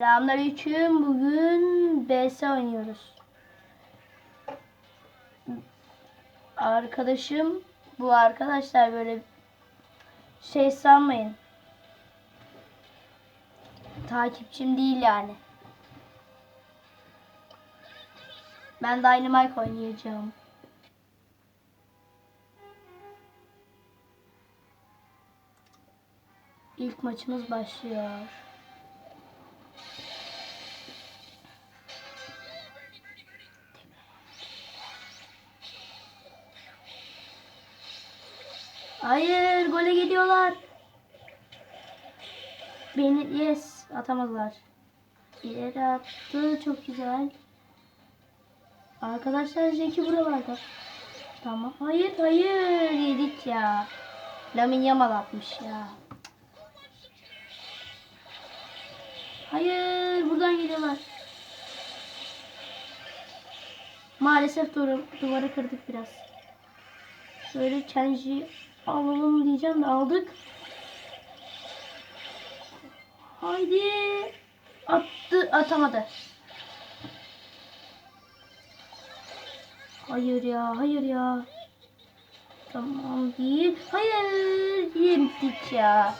Selamünaleyküm. Bugün BS oynuyoruz. Arkadaşım bu arkadaşlar böyle şey sanmayın. Takipçim değil yani. Ben Dynamite oynayacağım. İlk maçımız başlıyor. Hayır, gole gidiyorlar. Beni yes atamadılar. İleri attı, çok güzel. Arkadaşlar Jackie buralarda. Tamam. Hayır, hayır yedik ya. Lamin Yamal atmış ya. Hayır, buradan geliyorlar. Maalesef duvarı, duvarı kırdık biraz. Şöyle Kenji alalım diyeceğim de aldık. Haydi. Attı atamadı. Hayır ya hayır ya. Tamam değil. Hayır yedik ya.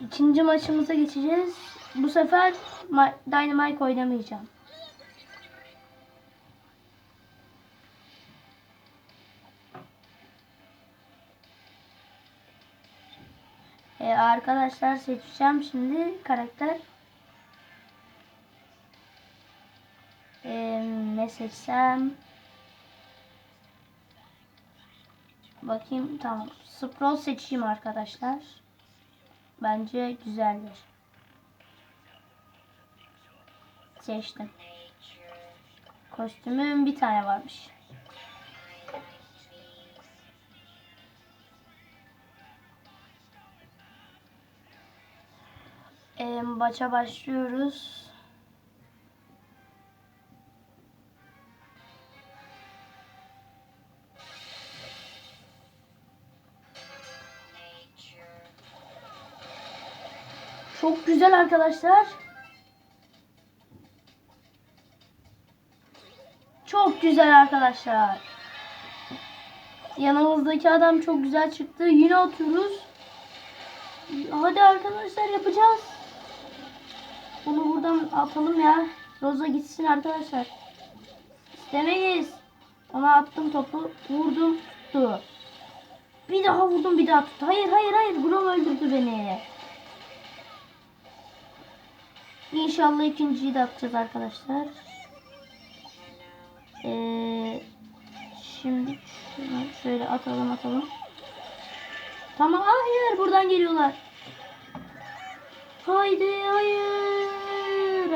İkinci maçımıza geçeceğiz. Bu sefer Dynamite oynamayacağım. Ee, arkadaşlar seçeceğim şimdi karakter. Ee, ne seçsem? Bakayım tamam. Scroll seçeyim arkadaşlar. Bence güzeldir. Seçtim. Kostümüm bir tane varmış. Maça başlıyoruz. Çok güzel arkadaşlar. Çok güzel arkadaşlar. Yanımızdaki adam çok güzel çıktı. Yine atıyoruz. Hadi arkadaşlar yapacağız. Buradan atalım ya. Roza gitsin arkadaşlar. İstemeyiz. Ona attım topu. Vurdum. Tuttu. Bir daha vurdum bir daha tuttu. Hayır hayır hayır. Grom öldürdü beni. İnşallah ikinciyi de atacağız arkadaşlar. Ee, şimdi şöyle atalım atalım. Tamam hayır buradan geliyorlar. Haydi hayır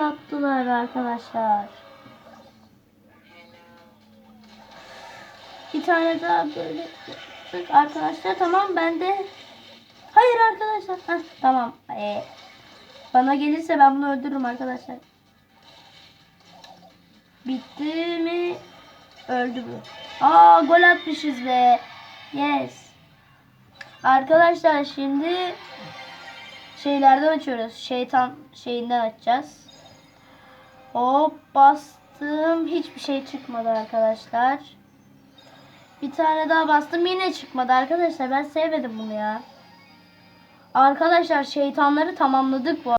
attılar arkadaşlar. Bir tane daha böyle arkadaşlar. Tamam ben de. Hayır arkadaşlar. Heh, tamam. Ee, bana gelirse ben bunu öldürürüm arkadaşlar. Bitti mi? Öldü bu. Aa gol atmışız be. Yes. Arkadaşlar şimdi şeylerden açıyoruz. Şeytan şeyinden açacağız. Hop bastım. Hiçbir şey çıkmadı arkadaşlar. Bir tane daha bastım. Yine çıkmadı arkadaşlar. Ben sevmedim bunu ya. Arkadaşlar şeytanları tamamladık bu